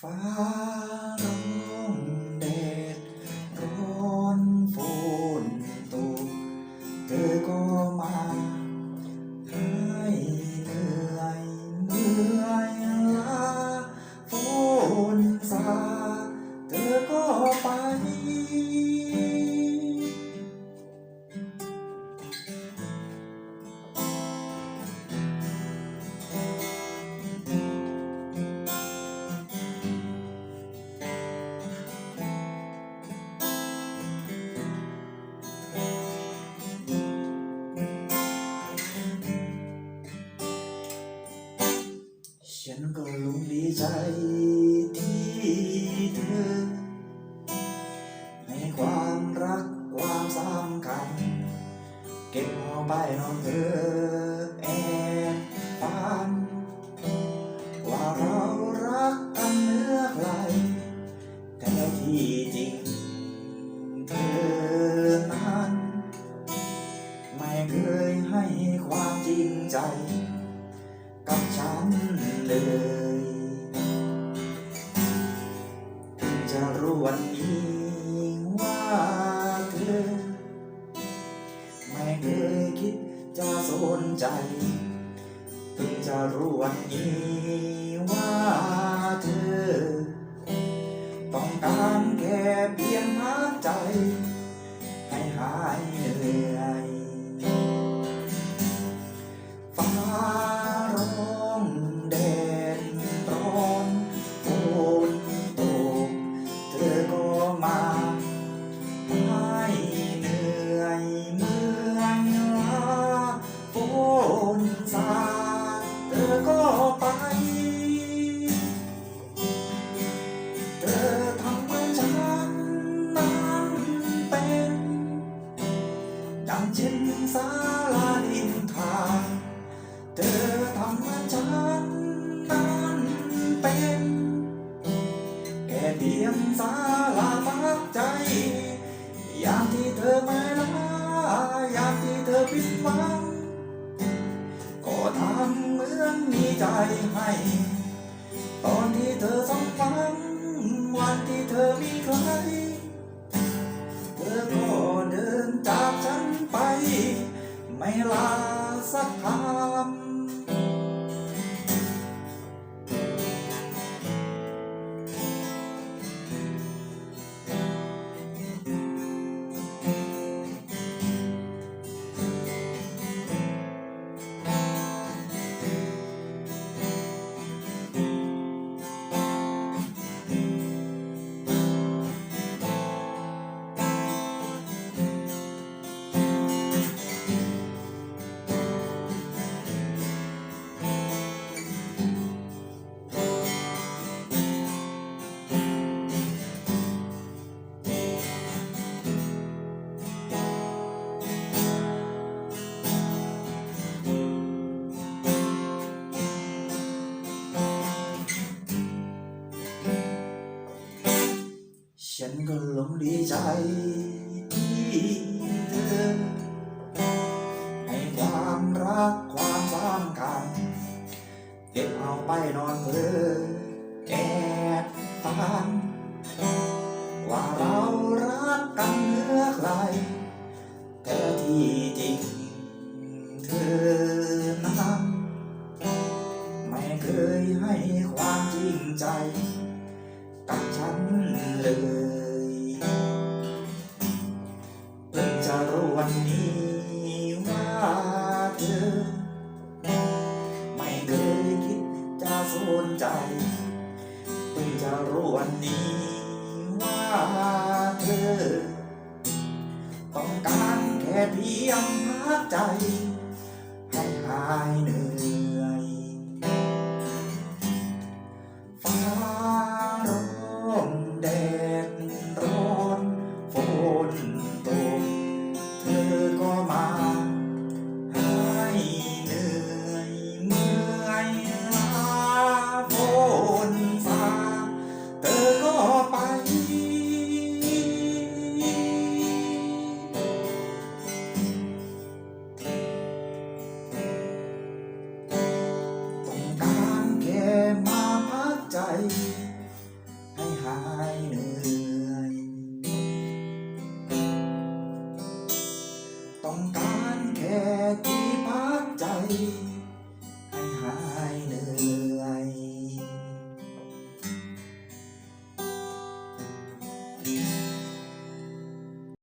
ฟ้ นก็ลงดีใจที่เธอให้ความรักความสำคัญ เก็บเอาไปนอนเธอแอบฝันว่าเรารักกันเนื้อใครแต่ที่จริงเธอนั้น ไม่เคยให้ความจริงใจ ฉันเลยถึงจะรู้วันนี้ว่าเธอ ไม่เคยคิดจะสนใจถึงจะรู้วันนี้ว่าเธอ ต้องการแค่เพียงพักใจ ให้หายเหนื่อย สาลาดินทาเธอทำให้ฉันนั้นเป็นแค่เพียงสาลาพักใจ ยามที่เธอไม่ลายามที่เธอผิดหวังก็ทำเหมือนมีใจให้ ตอนที่เธอสมหวังวันที่เธอมีใคร ไม่ลาสักคำ ฉันก็หลงดีใจที่เธอให้ความรักความสำคัญเก็บเอาไปนอนเพลอแอบฝันว่าเรารักกันเนื้อใครแต่ที่จริงเธอนั้นไม่เคยให้ความจริงใจ กับฉันเลย ใจเพิ่งจะรู้วันนี้ว่าเธอ ต้องการแค่เพียงพักใจ ต้